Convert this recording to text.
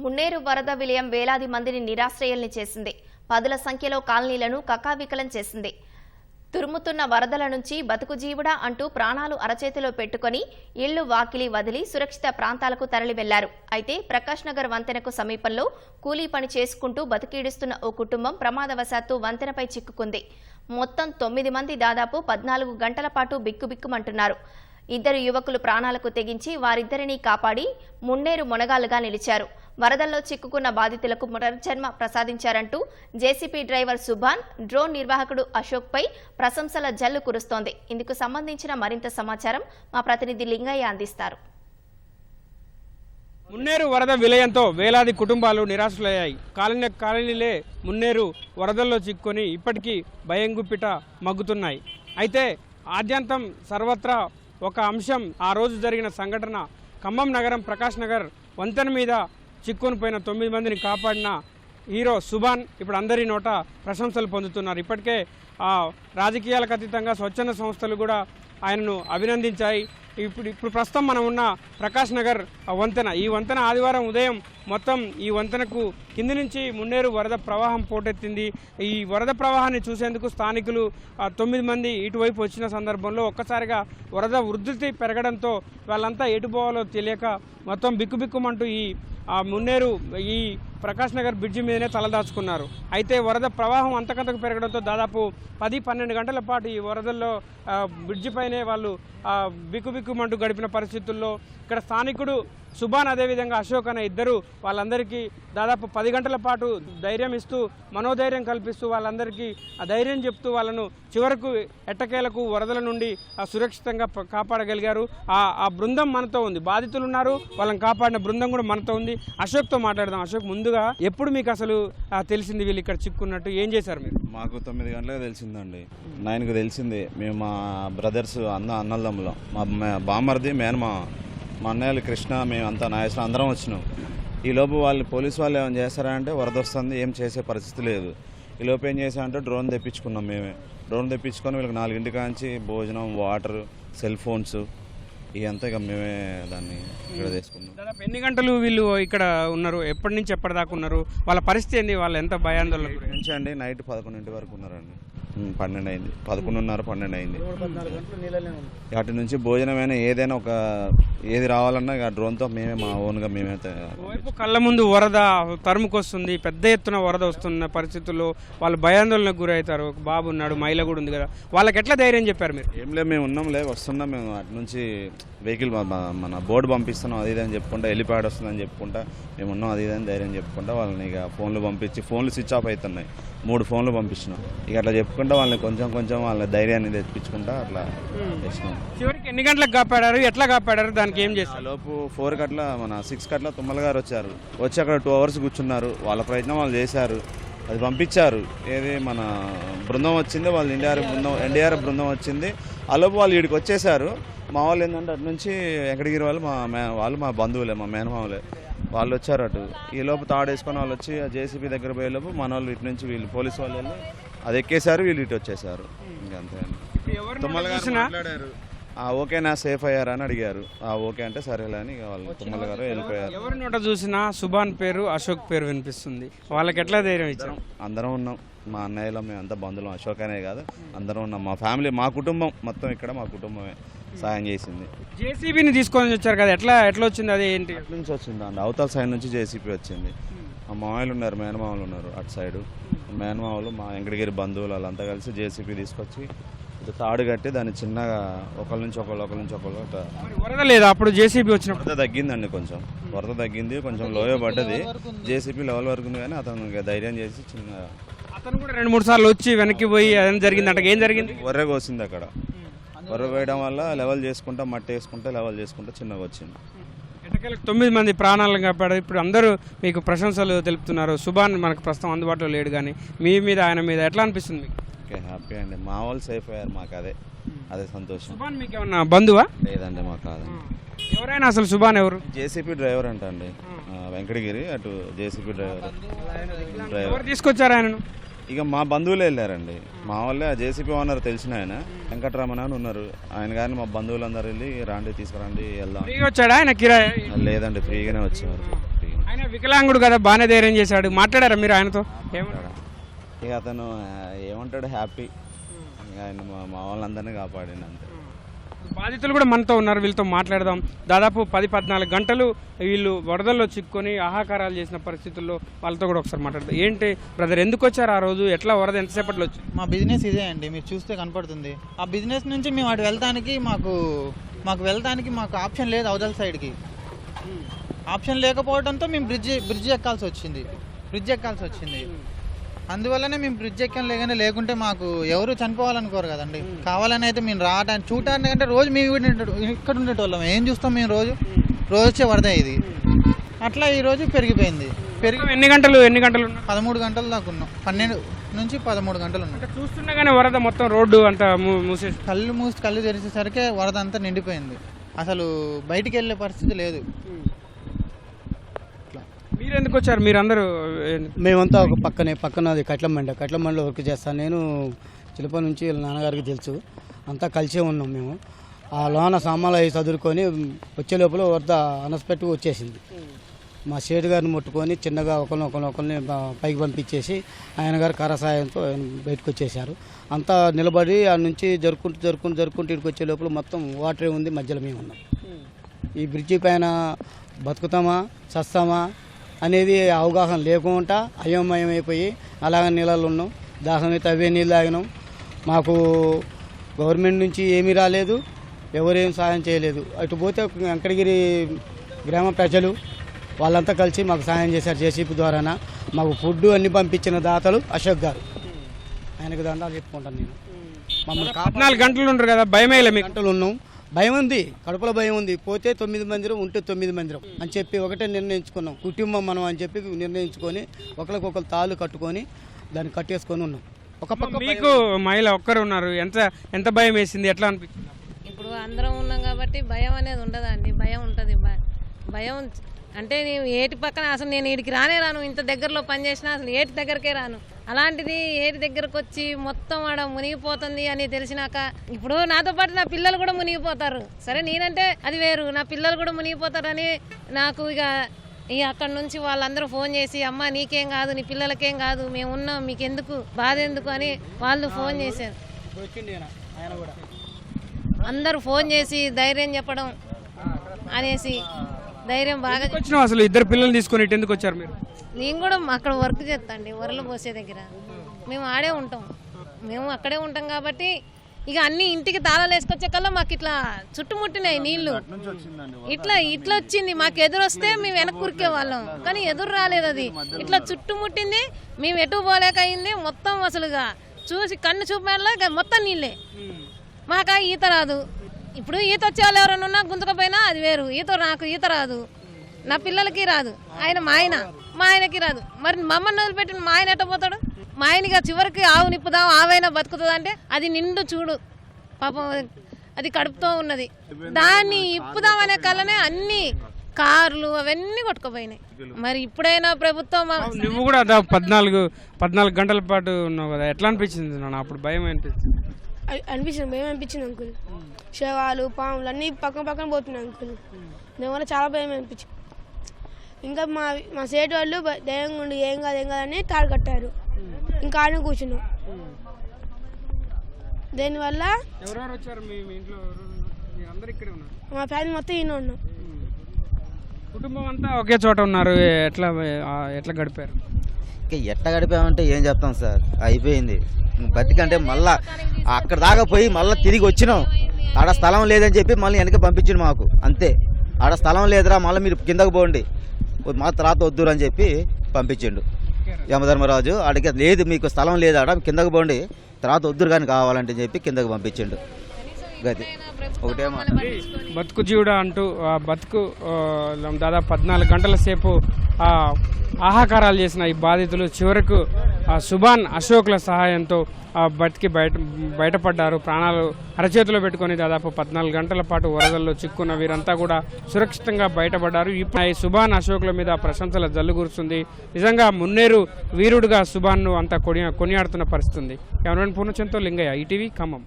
మున్నేరు వరద విలయం వేలాది మందిని నిరాశ్రయుల్ని చేసింది. పదుల సంఖ్యలో కాలనీలను కకావికలం చేసింది. తురుముతున్న వరదల నుంచి బతుకు జీవుడా అంటూ ప్రాణాలు అరచేతిలో పెట్టుకొని ఇళ్ళు వాకిలి వదిలి సురక్షిత ప్రాంతాలకు తరలి వెళ్ళారు అయితే ప్రకాష్ నగర్ వంతెనకు సమీపంలో కూలీ పని చేసుకుంటూ బతికీడుస్తున్న ఓ కుటుంబం ప్రమాదవశాత్తు వంతెనపై చిక్కుకుంది. మొత్తం తొమ్మిది మంది దాదాపు పద్నాలుగు గంటల పాటు బిక్కుబిక్కుమంటున్నారు. ఇద్దరు యువకులు ప్రాణాలకు తెగించి వారిద్దరినీ కాపాడి మున్నేరు మొనగాలుగా నిలిచారు. వరదల్లో చిక్కుకున్న బాధితులకు పునర్జన్మ ప్రసాదించారంటూ జేసీపీ డ్రైవర్ సుభాన్ డ్రోన్ నిర్వాహకుడు అశోక్పై ప్రశంసల జల్లు కురుస్తోంది. ఇందుకు సంబంధించిన మరింత సమాచారం మా ప్రతినిధి లింగయ్య అందిస్తారు. మున్నేరు వరద విలయంతో వేలాది కుటుంబాలు నిరాశలయ్యాయి కాలనీ కాలనీలే మున్నేరు వరదల్లో చిక్కుకొని ఇప్పటికీ భయంగుప్పిట మగ్గుతున్నాయి. అయితే ఆద్యంతం సర్వత్రా ఒక అంశం ఆ రోజు జరిగిన సంఘటన ఖమ్మం నగరం ప్రకాష్ నగర్ వంతెన మీద చిక్కుని పోయిన తొమ్మిది మందిని కాపాడిన హీరో సుభాన్ ఇప్పుడు అందరి నోట ప్రశంసలు పొందుతున్నారు. ఇప్పటికే ఆ, రాజకీయాలకు అతీతంగా స్వచ్ఛంద సంస్థలు కూడా ఆయనను అభినందించాయి. ఇప్పుడు ఇప్పుడు ప్రస్తుతం మనం ఉన్న ప్రకాష్ నగర్ వంతెన. ఈ వంతెన ఆదివారం ఉదయం మొత్తం ఈ వంతెనకు కింది నుంచి మున్నేరు వరద ప్రవాహం పోటెత్తింది. ఈ వరద ప్రవాహాన్ని చూసేందుకు స్థానికులు తొమ్మిది మంది ఇటువైపు వచ్చిన సందర్భంలో ఒక్కసారిగా వరద వృద్ధి పెరగడంతో వాళ్ళంతా ఎటు పోవాలో తెలియక మొత్తం బిక్కుబిక్కుమంటూ ఈ మున్నేరు ఈ ప్రకాష్ నగర్ బ్రిడ్జి మీదనే తలదాచుకున్నారు. అయితే వరద ప్రవాహం అంతకంతకు పెరగడంతో దాదాపు పది పన్నెండు గంటల పాటు ఈ వరదల్లో బ్రిడ్జి పైనే వాళ్ళు బిక్కుబిక్కు బిక్కుబిక్కుమంటూ గడిపిన పరిస్థితుల్లో ఇక్కడ స్థానికుడు సుభాన్ అదేవిధంగా అశోక్ అనే ఇద్దరు వాళ్ళందరికీ దాదాపు పది గంటల పాటు ధైర్యం ఇస్తూ మనోధైర్యం కల్పిస్తూ వాళ్ళందరికీ ఆ ధైర్యం చెప్తూ వాళ్ళను చివరకు ఎట్టకేలకు వరదల నుండి ఆ, సురక్షితంగా కాపాడగలిగారు. ఆ ఆ బృందం మనతో ఉంది. బాధితులు ఉన్నారు. వాళ్ళని కాపాడిన బృందం కూడా మనతో ఉంది. అశోక్తో మాట్లాడదాం. అశోక్ ముందుగా ఎప్పుడు మీకు అసలు తెలిసింది వీళ్ళు ఇక్కడ చిక్కున్నట్టు? ఏం చేశారు మీరు? మాకు తొమ్మిది గంటలకు తెలిసిందండి. నైన్కి తెలిసింది. మేము మా బ్రదర్స్ అన్న అన్నదమ్ములం. మా మే- బామ్మర్ది మేనమా మా అన్నయ్యలు కృష్ణ మేము అంతా అందరం వచ్చినాం. ఈ లోపు వాళ్ళు పోలీసు వాళ్ళు ఏమైనా చేస్తారంటే వరద వస్తుంది ఏం చేసే పరిస్థితి లేదు. ఈ లోపు ఏం చేసామంటే డ్రోన్ తెప్పించుకున్నాం మేమే. డ్రోన్ తెప్పించుకొని వీళ్ళకి నాలుగింటి కాంచి భోజనం వాటర్ సెల్ ఫోన్స్ ఇదంతా ఇక మేమే దాన్ని ఇక్కడ తీసుకున్నాం. దాదాపు ఎన్ని గంటలు వీళ్ళు ఇక్కడ ఉన్నారు? ఎప్పటి నుంచి ఎప్పటిదాకా ఉన్నారు? వాళ్ళ పరిస్థితి ఏంది? వాళ్ళు ఎంత భయాందోళన నుంచి అండి నైట్ పదకొండింటి వరకు ఉన్నారండి. పన్నెండు అయింది పదకొండున్నర పన్నెండు అయింది అటు నుంచి భోజనమైనా ఏదైనా ఒక ఏది రావాలన్నా ఇక డ్రోన్తో మేమే మా ఓన్గా మేమే కళ్ళ ముందు వరద తరుముకొస్తుంది పెద్ద ఎత్తున వరద వస్తున్న పరిస్థితుల్లో వాళ్ళు భయాందోళనకు గురవుతారు. ఒక బాబు ఉన్నాడు మహిళ కూడా ఉంది కదా. వాళ్ళకి ఎట్లా ధైర్యం చెప్పారు మీరు? ఏం లేదు మేము ఉన్నాంలే వస్తున్నాం మేము. అటు నుంచి వెహికల్ మన బోర్డు పంపిస్తున్నాం అది ఇది అని చెప్పుకుంటా హెలిప్యాడ్ వస్తుందని చెప్పుకుంటా మేము ఉన్నాం అది ఇది అని ధైర్యం చెప్పుకుంటా వాళ్ళని ఇక ఫోన్లు పంపించి ఫోన్లు స్విచ్ ఆఫ్ అవుతున్నాయి. మూడు ఫోన్లు పంపించినాం. ఇక అట్లా చెప్పుకుంటా వాళ్ళని కొంచెం కొంచెం వాళ్ళ ధైర్యాన్ని తెప్పించుకుంటా అట్లా చేసినాం చివరికి ఎన్ని గంటలకు కాపాడారు? ఎట్లా కాపాడారు? దానికి ఏం చేస్తారు లోపు ఫోర్ కట్ల మన సిక్స్ కట్ల తుమ్మల గారు వచ్చారు. వచ్చి అక్కడ టూ అవర్స్ కూర్చున్నారు. వాళ్ళ ప్రయత్నం వాళ్ళు చేశారు. అది పంపించారు. ఏది మన బృందం వచ్చింది వాళ్ళు ఎన్డీఆర్ బృందం ఎన్డీఆర్ బృందం వచ్చింది. ఆ లోపు వాళ్ళు ఇక్కడికి వచ్చేసారు మా వాళ్ళు ఏంటంటే అటు నుంచి వెంకటగిరి వాళ్ళు మా మే వాళ్ళు మా బంధువులే మా మేనమావులే వాళ్ళు వచ్చారు అటు. ఈ లోపు తాడు వేసుకొని వాళ్ళు వచ్చి ఆ జేసీబీ దగ్గర పోయే లోపు మన వాళ్ళు ఇటు నుంచి వీళ్ళు పోలీసు వాళ్ళు వెళ్ళి అది ఎక్కేశారు వీళ్ళు ఇటు వచ్చేసారు ఇంకంతే తుమ్మల గారు ఓకేనా సేఫ్ అయ్యారా అని అడిగారు. ఆ ఓకే అంటే సరేలే అని వాళ్ళు తుమ్మల గారు వెళ్ళిపోయారు. ఎవరి నోట చూసినా సుభాన్ పేరు అశోక్ పేరు వినిపిస్తుంది. వాళ్ళకి ఎట్లా ధైర్యం ఇచ్చారు? అందరం ఉన్నాం. మా అన్నయ్యలో మేము అంతా బంధువులం అశోక్ అనే కాదు. అందరం ఉన్నాం. మా ఫ్యామిలీ మా కుటుంబం మొత్తం ఇక్కడ మా కుటుంబమే సాయం చేసింది. జేసీబీని తీసుకొని వచ్చారు కదా ఎట్లా ఎట్లా వచ్చింది అది ఏంటి? నుంచి వచ్చింది అండి అవతల సైడ్ నుంచి జేసీపీ వచ్చింది. మా మామయ్యలు ఉన్నారు మేనమామలు ఉన్నారు అటు సైడు. మేనమామలు మా వెంకటగిరి బంధువులు వాళ్ళంతా కలిసి జేసీపీ తీసుకొచ్చి తాడు కట్టి దాన్ని చిన్నగా ఒకళ్ళ నుంచి ఒకళ్ళు ఒకళ్ళ నుంచి ఒకళ్ళు వరద లేదా? అప్పుడు జేసీబీ వచ్చినప్పుడు? వరద తగ్గిందండి కొంచెం. వరద తగ్గింది కొంచెం లోయ పడ్డది. జేసీపీ లెవెల్ వరకు ఉంది కానీ అతను ధైర్యం చేసి చిన్న అతను కూడా రెండు మూడు సార్లు వచ్చి వెనక్కి పోయి అదేం జరిగింది అంటే ఏం జరిగింది? వర్రె కోసింది అక్కడ. వర్రె కోయడం వల్ల లెవెల్ చేసుకుంటా మట్టి వేసుకుంటా లెవెల్ చేసుకుంటా చిన్నగా వచ్చింది. ఎటకేలకు తొమ్మిది మంది ప్రాణాలను కాపాడారు. ఇప్పుడు అందరూ మీకు ప్రశంసలు తెలుపుతున్నారు. సుభాన్ మనకు ప్రస్తుతం అందుబాటులో లేడు కానీ మీ మీద ఆయన మీద ఎట్లా అనిపిస్తుంది మీకు? ఓకే హ్యాపీ అండి. మా వాళ్ళు సేఫ్ అయ్యారు మాకు అదే. అదే సంతోషం. సుభాన్ మీకు ఏమన్నా బంధువా? లేదండి మాకు కాదండి. ఎవరైనా అసలు సుభాన్ ఎవరు? జేసీపీ డ్రైవర్ అంట అండి వెంకటగిరి అటు జేసీపీ డ్రైవర్ డ్రైవర్. ఎవరు తీసుకొచ్చారు ఆయనను? ఇక మా బంధువులే వెళ్ళారండి. మా వాళ్ళే ఆ జేసీపీ ఓనర్ తెలిసిన ఆయన. వెంకటరమణ అని ఉన్నారు. ఆయన కానీ మా బంధువులందరూ వెళ్ళి రాండి తీసుకురండి వెళ్దాం. ఫ్రీగా వచ్చాడా ఆయన కిరాయి? లేదండి ఫ్రీగానే వచ్చారు. ఆయన వికలాంగుడు కదా బాగానే ధైర్యం చేశాడు. మాట్లాడారా మీరు ఆయనతో? ఇక అతను ఆ, ఏమంటాడు హ్యాపీ. ఆయన మా మా వాళ్ళందరినీ కాపాడిండు అంతే. బాధితులు కూడా మనతో ఉన్నారు వీళ్ళతో మాట్లాడదాం. దాదాపు పది పద్నాలుగు గంటలు వీళ్ళు వరదల్లో చిక్కుకొని ఆహాకారాలు చేసిన పరిస్థితుల్లో వాళ్ళతో కూడా ఒకసారి మాట్లాడదాం. ఏంటి బ్రదర్ ఎందుకు వచ్చారు ఆ రోజు? ఎట్లా వరద ఎంతసేపట్లో వచ్చింది మా బిజినెస్ ఇదే అండి మీరు చూస్తే కనపడుతుంది. ఆ బిజినెస్ నుంచి మేము అటు వెళ్తానికి మాకు మాకు వెళ్తానికి మాకు ఆప్షన్ లేదు అవతల సైడ్కి. ఆప్షన్ లేకపోవడంతో మేము బ్రిడ్జ్ బ్రిడ్జ్ ఎక్కాల్సి వచ్చింది. బ్రిడ్జ్ ఎక్కాల్సి వచ్చింది. అందువల్లనే మేము బ్రిడ్జ్ ఎక్కాం లేగానే లేకుంటే మాకు ఎవరు చనిపోవాలనుకోరు కదండి. కావాలని అయితే మేము రావడానికి చూడటానికి అంటే రోజు మేము ఇక్కడ ఉండే- ఇక్కడ ఉండేటోళ్ళం. ఏం చూస్తాం మేము రోజు? రోజు వచ్చే వరద ఇది. అట్లా ఈ రోజు పెరిగిపోయింది. పెరిగి ఎన్ని గంటలు ఎన్ని గంటలు పదమూడు గంటల దాకా ఉన్నాం. పన్నెండు నుంచి పదమూడు గంటలు ఉన్నాం. అంటే చూస్తుండగానే వరద మొత్తం రోడ్డు అంతా మూసేసి కళ్ళు మూసి కళ్ళు తెరిచేసరికి వరద అంతా నిండిపోయింది. అసలు బయటికి వెళ్ళే పరిస్థితి లేదు. మీరు ఎందుకు వచ్చారు? మీరందరూ ఏ- మేమంతా ఒక పక్కనే పక్కన అది కట్లమండ. కట్లమండలో వర్క్ చేస్తాను. నేను చిలప నుంచి వీళ్ళ నాన్నగారికి తెలుసు. అంతా కలిసే ఉన్నాం మేము. ఆ లోన సామాన్లు అవి చదువుకొని వచ్చే లోపల వరద అనస్పెట్టు వచ్చేసింది. మా షేడ్ గారిని ముట్టుకొని చిన్నగా ఒకరిని ఒకరిని ఒకరిని పైకి పంపించేసి ఆయన గారు కర సాయంతో ఆయన బయటకు వచ్చేసారు అంతా నిలబడి ఆ నుంచి జరుపుకుంటూ జరుపుకుంటూ జరుపుకుంటూ ఇక్కడికి వచ్చే లోపల మొత్తం వాటరే ఉంది. మధ్యలో మేము ఉన్నాం ఈ బ్రిడ్జి పైన బతుకుతామా చస్తామా? అనేది అవగాహన లేకుండా అయోమయం అయిపోయి అలాగ నీళ్ళలో ఉన్నాం. దాహం అయితే అవే నీళ్ళు తాగినాం. మాకు గవర్నమెంట్ నుంచి ఏమీ రాలేదు. ఎవరేం సాయం చేయలేదు. అటు పోతే వెంకటగిరి గ్రామ ప్రజలు వాళ్ళంతా కలిసి మాకు సాయం చేశారు జేసీపీ ద్వారాన. మాకు ఫుడ్ అన్ని పంపించిన దాతలు అశోక్ గారు. ఆయనకు దండాలు చెప్పుకుంటాను నేను. మమ్మల్ని పద్నాలుగు గంటలు ఉండరు కదా? భయమేలే మీకు. గంటలు ఉన్నాం. భయం ఉంది కడుపులో భయం ఉంది పోతే తొమ్మిది మందిరం ఉంటే తొమ్మిది మందిరం అని చెప్పి ఒకటే నిర్ణయించుకున్నాం. కుటుంబం మనం అని చెప్పి నిర్ణయించుకొని ఒకరికొకరు తాళ్ళు కట్టుకొని దాన్ని కట్టేసుకొని ఉన్నాం. ఒక పక్క మీకు మహిళ ఒక్కరు ఉన్నారు. ఎంత ఎంత భయం వేసింది? ఎట్లా అనిపించింది? ఇప్పుడు అందరం ఉన్నాం కాబట్టి భయం అనేది ఉండదండి. భయం ఉంటుంది. భయం అంటే నేను ఏటి పక్కన అసలు నేను వీడికి రానే రాను. ఇంత దగ్గరలో పని చేసినా అసలు ఏటి దగ్గరకే రాను. అలాంటిది ఏటి దగ్గరకు వచ్చి మొత్తం ఆడ మునిగిపోతుంది అని తెలిసినాక ఇప్పుడు నాతో పాటు నా పిల్లలు కూడా మునిగిపోతారు. సరే నేనంటే అది వేరు. నా పిల్లలు కూడా మునిగిపోతారని నాకు ఇక ఇక అక్కడ నుంచి వాళ్ళందరూ ఫోన్ చేసి అమ్మ నీకేం కాదు నీ పిల్లలకేం కాదు మేము ఉన్నాం మీకు ఎందుకు బాధ ఎందుకు అని వాళ్ళు ఫోన్ చేశారు. అందరూ ఫోన్ చేసి ధైర్యం చెప్పడం అనేసి ధైర్యం బాగా ఎందుకు వచ్చినావు అసలు? ఇద్దరు పిల్లల్ని తీసుకొని ఇటు ఎందుకు వచ్చారు మీరు? నేను కూడా అక్కడ వర్క్ చేస్తాండి వరలు పోసే దగ్గర. మేము ఆడే ఉంటాం. మేము అక్కడే ఉంటాం కాబట్టి ఇక అన్ని ఇంటికి తాళాలు వేసుకొచ్చే కల్లా మాకు ఇట్లా చుట్టుముట్టినాయి నీళ్ళు. ఇట్లా ఇట్లా వచ్చింది. మాకు ఎదురు వస్తే మేము వెనక్కి కురికే వాళ్ళం. కానీ ఎదురు రాలేదు అది. ఇట్లా చుట్టుముట్టింది. మేము ఎటు పోలేక అయింది. మొత్తం అసలుగా చూసి కన్ను చూపేలా మొత్తం నీళ్ళే. మాకు ఈత రాదు. ఇప్పుడు ఈత వచ్చే వాళ్ళు ఎవరైనా ఉన్నా గుంతకపోయినా అది వేరు. ఈత నాకు ఈత రాదు. నా పిల్లలకి రాదు. ఆయన మా ఆయన మా ఆయనకి రాదు. మరి మమ్మల్ని వదిలిపెట్టిన మా ఆయన ఎట్ట పోతాడు? మా ఆయనగా చివరికి ఆవు నిప్పుదాం ఆవైనా బతుకుతుంది అంటే అది నిండు చూడు. పాపం అది కడుపుతో ఉన్నది. దాన్ని ఇప్పుదాం అనే కలనే అన్ని కార్లు అవన్నీ కొట్టుకుపోయినాయి. మరి ఇప్పుడైనా ప్రభుత్వం నువ్వు కూడా పద్నాలుగు పద్నాలుగు గంటల పాటు ఉన్నావు కదా. ఎట్లా అనిపించింది నాన్న? అప్పుడు భయం అనిపించింది అనిపించింది భయం అనిపించింది అంకుల్ శవాలు పాములు అన్నీ పక్కన పక్కన పోతున్నాయి అంకుల్ దానివల్ల చాలా భయం అనిపించింది. ఇంకా మా మా సేటు వాళ్ళు ధైర్యంగా ఉండి ఏం కాదు ఏం కాదని తాడు కట్టారు. ఇంకా ఆడ కూర్చున్నాం. దీనివల్ల మా ఫ్యామిలీ మొత్తం ఈయన ఉన్నాం. కుటుంబం అంతా ఒకే చోట ఉన్నారు. ఎట్లా ఎట్లా గడిపారు? ఎట్లా గడిపామంటే ఏం చెప్తాం సార్. అయిపోయింది. బతికంటే మళ్ళా అక్కడ దాకా పోయి మళ్ళీ తిరిగి వచ్చినాం ఆడ స్థలం లేదని చెప్పి మళ్ళీ వెనక పంపించిండు మాకు. అంతే. ఆడ స్థలం లేదురా మళ్ళీ మీరు కిందకు పోండి. మా తర్వాత వద్దురు అని చెప్పి పంపించిండు. యమధర్మరాజు ఆడికి లేదు మీకు స్థలం లేదు ఆడ కిందకు పోండి. తర్వాత వద్దురు కానీ కావాలంటే చెప్పి కిందకు పంపించిండు. గది. ఒకటే బతుకు జీవుడా అంటూ ఆ బతుకు దాదాపు పద్నాలుగు గంటల సేపు ఆ, ఆహాకారాలు చేసిన ఈ బాధితులు చివరకు ఆ సుభాన్ అశోక్ల సహాయంతో ఆ బతికి బయట బయటపడ్డారు. ప్రాణాలు అరచేతిలో పెట్టుకొని దాదాపు పద్నాలుగు గంటల పాటు వరదల్లో చిక్కున్న వీరంతా కూడా సురక్షితంగా బయటపడ్డారు. ఇప్పుడు ఈ సుభాన్ అశోక్ల మీద ప్రశంసల జల్లుగురుస్తుంది నిజంగా మున్నేరు వీరుడుగా సుభాన్ను అంతా కొనియా కొనియాడుతున్న పరిస్థితి ఉంది కెమెరామెన్ పూర్ణచంతో లింగయ్య ఈటీవీ ఖమ్మం.